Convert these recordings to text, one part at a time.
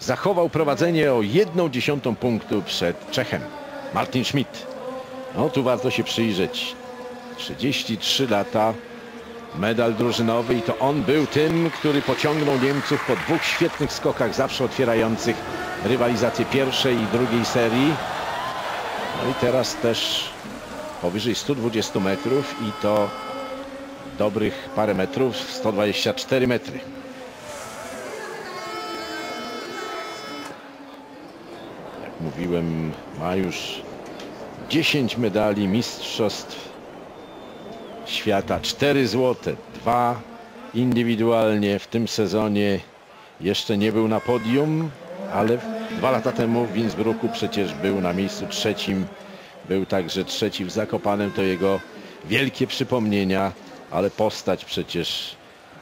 zachował prowadzenie o jedną dziesiątą punktu przed Czechem. Martin Schmidt. No tu warto się przyjrzeć. 33 lata, medal drużynowy i to on był tym, który pociągnął Niemców po dwóch świetnych skokach, zawsze otwierających rywalizację pierwszej i drugiej serii. No i teraz też powyżej 120 metrów i to dobrych parę metrów, 124 metry. Mówiłem, ma już 10 medali mistrzostw świata, 4 złote, dwa indywidualnie w tym sezonie jeszcze nie był na podium, ale dwa lata temu w Innsbrucku przecież był na miejscu trzecim, był także trzeci w Zakopanem, to jego wielkie przypomnienia, ale postać przecież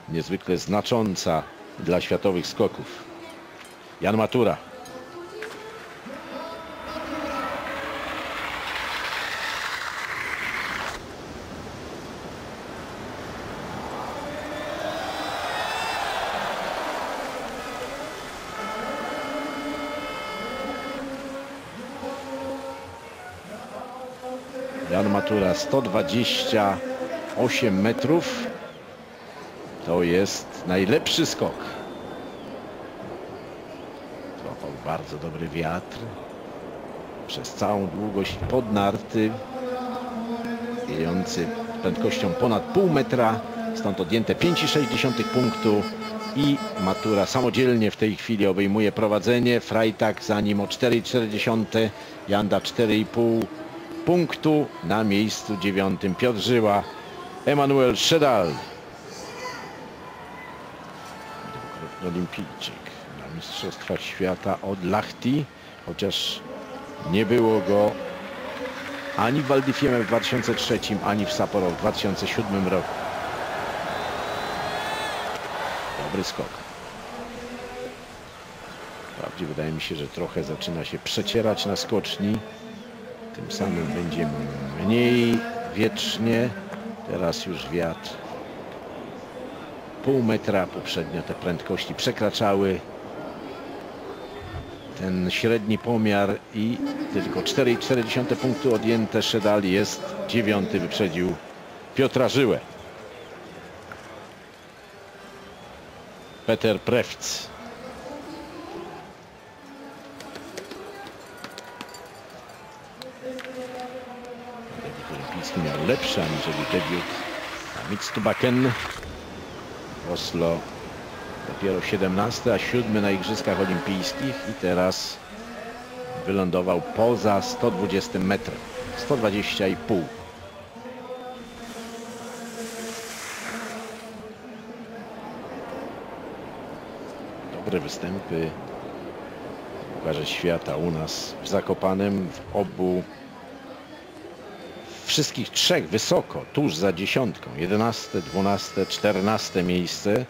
niezwykle znacząca dla światowych skoków. Jan Matura. Jan Matura 128 metrów. To jest najlepszy skok. Złapał bardzo dobry wiatr. Przez całą długość podnarty. Wiejący prędkością ponad pół metra. Stąd odjęte 5,6 punktu. I Matura samodzielnie w tej chwili obejmuje prowadzenie. Freitag za nim o 4,4. Janda 4,5 punktu na miejscu dziewiątym Piotr Żyła, Emanuel Szedal. Olimpijczyk na Mistrzostwach Świata od Lachti, chociaż nie było go ani w Waldifieme w 2003, ani w Sapporo w 2007 roku. Dobry skok. Wprawdzie wydaje mi się, że trochę zaczyna się przecierać na skoczni. Tym samym będzie mniej wiecznie. Teraz już wiatr pół metra. Poprzednio te prędkości przekraczały ten średni pomiar i tylko 4,4 punktu odjęte. Szedal jest dziewiąty, wyprzedził Piotra Żyłę. Peter Prewc. Miał lepszy aniżeli debiut w Oslo dopiero 17, a 7 na Igrzyskach Olimpijskich i teraz wylądował poza 120 metrem 120,5 dobre występy w Świata u nas w Zakopanem w obu wszystkich trzech wysoko, tuż za dziesiątką. 11, 12, 14 miejsce.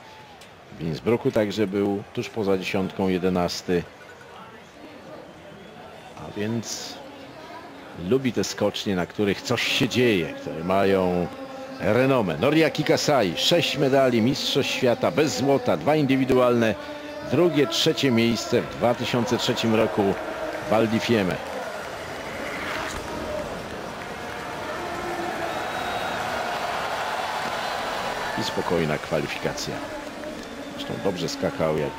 W Innsbrucku także był tuż poza dziesiątką, 11. A więc lubi te skocznie, na których coś się dzieje, które mają renomę. Noriaki Kasai, 6 medali, mistrzostw świata bez złota, dwa indywidualne, drugie, trzecie miejsce w 2003 roku w Valdifieme. I spokojna kwalifikacja. Zresztą dobrze skakał, jak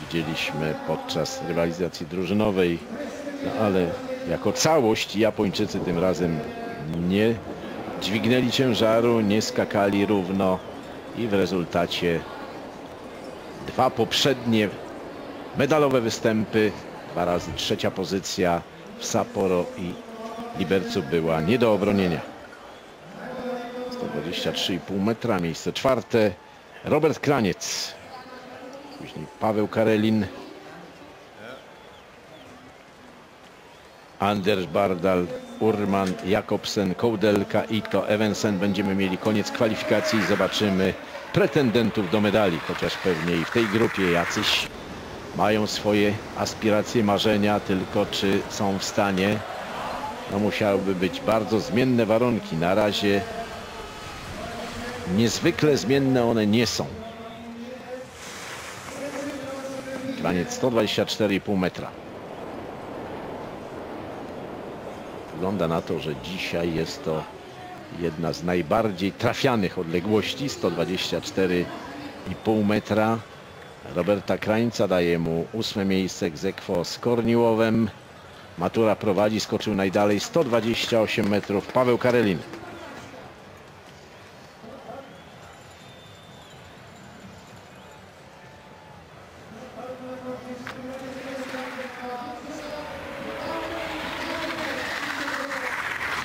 widzieliśmy podczas rywalizacji drużynowej, no ale jako całość Japończycy tym razem nie dźwignęli ciężaru, nie skakali równo i w rezultacie dwa poprzednie medalowe występy, dwa razy trzecia pozycja w Sapporo i Libercu była nie do obronienia. 123,5 metra, miejsce czwarte. Robert Kraniec. Później Paweł Karelin. Anders Bardal, Urman, Jakobsen, Kołdelka, Ito, Evensen. Będziemy mieli koniec kwalifikacji i zobaczymy pretendentów do medali, chociaż pewnie i w tej grupie jacyś mają swoje aspiracje, marzenia, tylko czy są w stanie, no musiałyby być bardzo zmienne warunki. Na razie niezwykle zmienne one nie są. Wyzwaniec 124,5 metra. Wygląda na to, że dzisiaj jest to jedna z najbardziej trafianych odległości 124,5 metra. Roberta Krańca daje mu ósme miejsce egzekwo z Korniłowem. Matura prowadzi, skoczył najdalej 128 metrów Paweł Karelin.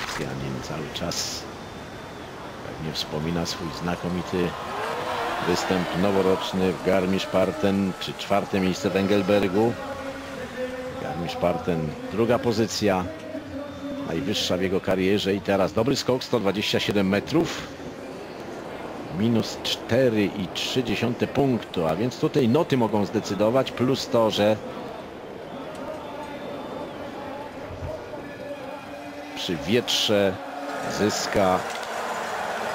Rosjanin cały czas pewnie wspomina swój znakomity występ noworoczny w Garmisch-Parten, czy czwarte miejsce w Engelbergu. Garmisch-Parten druga pozycja, najwyższa w jego karierze i teraz dobry skok, 127 metrów. Minus 4,3 punktu, a więc tutaj noty mogą zdecydować, plus to, że przy wietrze zyska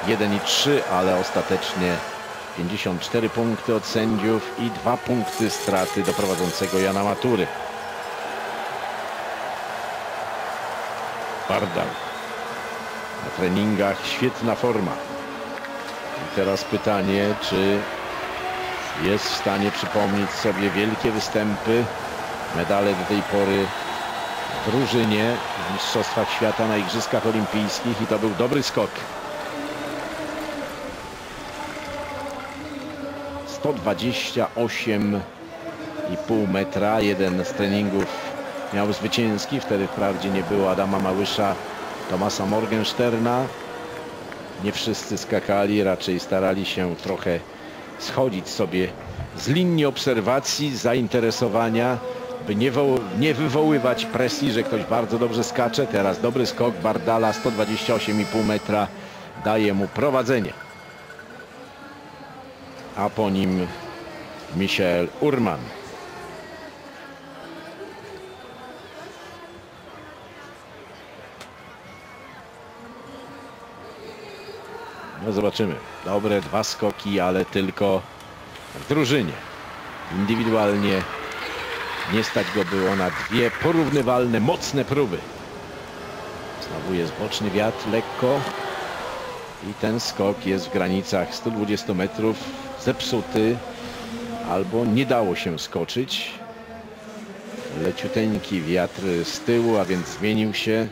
1,3, ale ostatecznie 54 punkty od sędziów i 2 punkty straty do prowadzącego Jana Matury. Bardal na treningach świetna forma. Teraz pytanie, czy jest w stanie przypomnieć sobie wielkie występy, medale do tej pory w drużynie w Mistrzostwach Świata na Igrzyskach Olimpijskich i to był dobry skok. 128,5 metra. Jeden z treningów miał zwycięski. Wtedy wprawdzie nie było Adama Małysza, Tomasa Morgensterna. Nie wszyscy skakali, raczej starali się trochę schodzić sobie z linii obserwacji, zainteresowania, by nie, nie wywoływać presji, że ktoś bardzo dobrze skacze. Teraz dobry skok Bardala, 128,5 metra daje mu prowadzenie a po nim Michel Urman. No zobaczymy. Dobre dwa skoki, ale tylko w drużynie. Indywidualnie nie stać go było na dwie porównywalne, mocne próby. Znowu jest boczny wiatr lekko i ten skok jest w granicach 120 metrów zepsuty albo nie dało się skoczyć. Leciuteńki wiatr z tyłu, a więc zmienił się.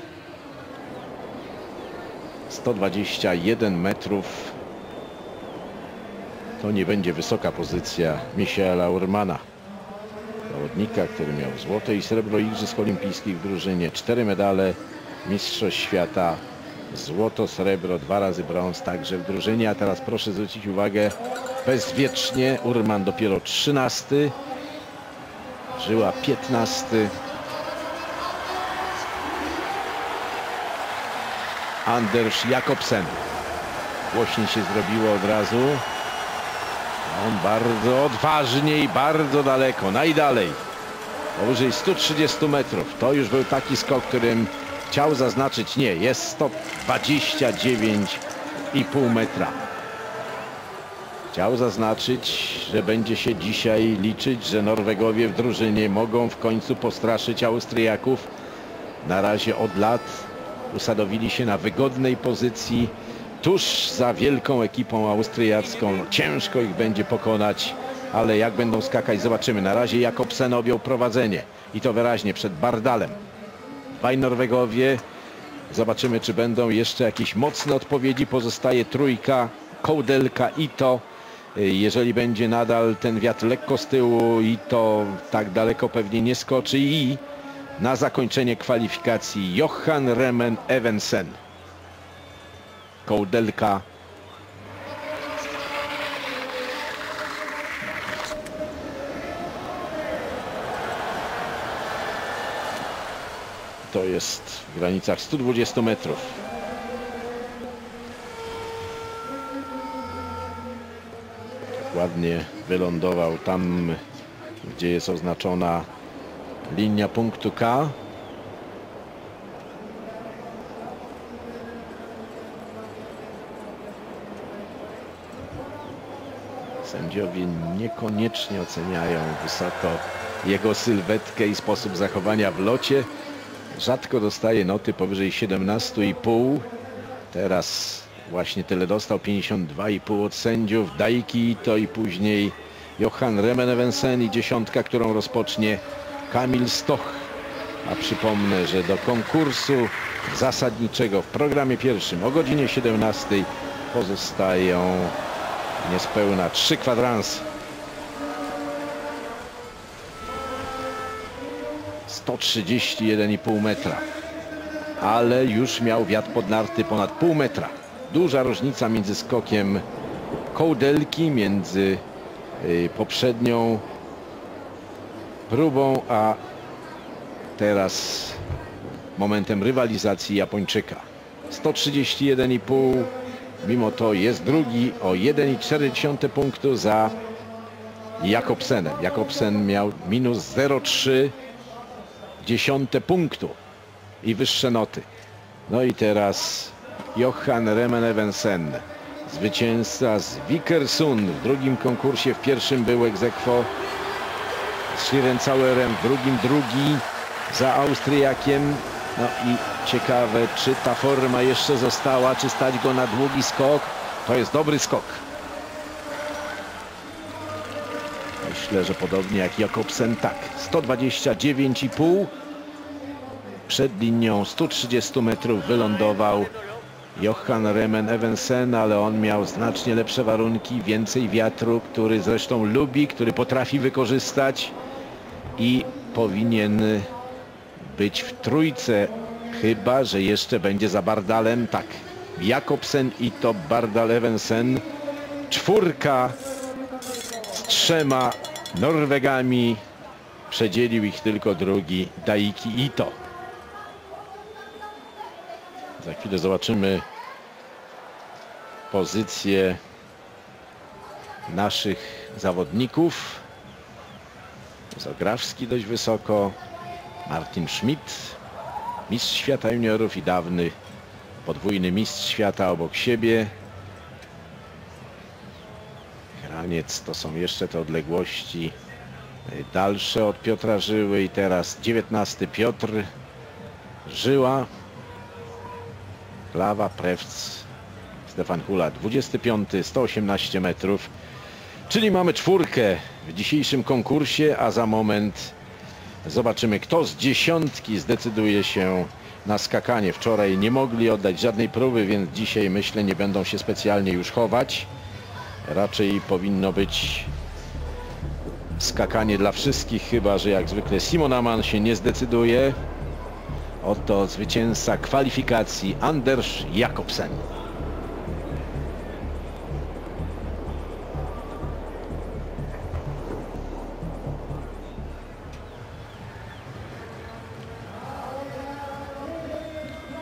121 metrów. To nie będzie wysoka pozycja Michaela Urmana. Zawodnika, który miał złote i srebro Igrzysk Olimpijskich w drużynie. Cztery medale Mistrzostw Świata złoto, srebro, dwa razy brąz także w drużynie. A teraz proszę zwrócić uwagę, bezwiecznie Urman dopiero 13, Żyła 15. Anders Jakobsen. Głośniej się zrobiło od razu. On bardzo odważnie i bardzo daleko, najdalej. Powyżej 130 metrów. To już był taki skok, którym chciał zaznaczyć, nie, jest 129,5 metra. Chciał zaznaczyć, że będzie się dzisiaj liczyć, że Norwegowie w drużynie mogą w końcu postraszyć Austriaków. Na razie od lat usadowili się na wygodnej pozycji tuż za wielką ekipą austriacką. Ciężko ich będzie pokonać, ale jak będą skakać zobaczymy. Na razie Jakobsen objął prowadzenie i to wyraźnie przed Bardalem. Dwaj Norwegowie. Zobaczymy, czy będą jeszcze jakieś mocne odpowiedzi. Pozostaje trójka, Kołdelka i to. Jeżeli będzie nadal ten wiatr lekko z tyłu i to tak daleko pewnie nie skoczy i na zakończenie kwalifikacji Johan Remen Evensen. Kołdelka to jest w granicach 120 metrów. Ładnie wylądował tam, gdzie jest oznaczona linia punktu K. Sędziowie niekoniecznie oceniają wysoko jego sylwetkę i sposób zachowania w locie. Rzadko dostaje noty powyżej 17,5. Teraz właśnie tyle dostał 52,5 od sędziów. Daiki to i później Johan Remenevensen i dziesiątka, którą rozpocznie Kamil Stoch. A przypomnę, że do konkursu zasadniczego w programie pierwszym o godzinie 17 pozostają niespełna trzy kwadranse. 131,5 metra. Ale już miał wiatr pod narty ponad pół metra. Duża różnica między skokiem kołdelki, między y, poprzednią próbą, a teraz momentem rywalizacji Japończyka. 131,5 mimo to jest drugi o 1,4 punktu za Jakobsenem. Jakobsen miał minus 0,3 dziesiąte punktu i wyższe noty. No i teraz Johan Remen-Evensen, zwycięzca z Vikersund w drugim konkursie, w pierwszym był egzekwo z Schlierenzauerem, w drugim drugi za Austriakiem. No i ciekawe, czy ta forma jeszcze została, czy stać go na długi skok. To jest dobry skok. Myślę, że podobnie jak Jakobsen, tak. 129,5. Przed linią 130 metrów wylądował Johan Remen Evensen, ale on miał znacznie lepsze warunki, więcej wiatru, który zresztą lubi, który potrafi wykorzystać i powinien być w trójce, chyba że jeszcze będzie za Bardalem. Tak, Jakobsen i to Bardal Evensen. Czwórka z trzema Norwegami. Przedzielił ich tylko drugi Daiki Ito. Za chwilę zobaczymy pozycję naszych zawodników. Zograwski dość wysoko. Martin Schmidt, mistrz świata juniorów i dawny podwójny mistrz świata obok siebie. Graniec to są jeszcze te odległości dalsze od Piotra Żyły i teraz 19 Piotr Żyła Klawa, Prewc, Stefan Hula 25, 118 metrów. Czyli mamy czwórkę w dzisiejszym konkursie a za moment zobaczymy kto z dziesiątki zdecyduje się na skakanie. Wczoraj nie mogli oddać żadnej próby więc dzisiaj myślę nie będą się specjalnie już chować. Raczej powinno być skakanie dla wszystkich, chyba że jak zwykle Simon Aman się nie zdecyduje. Oto zwycięzca kwalifikacji Anders Jakobsen.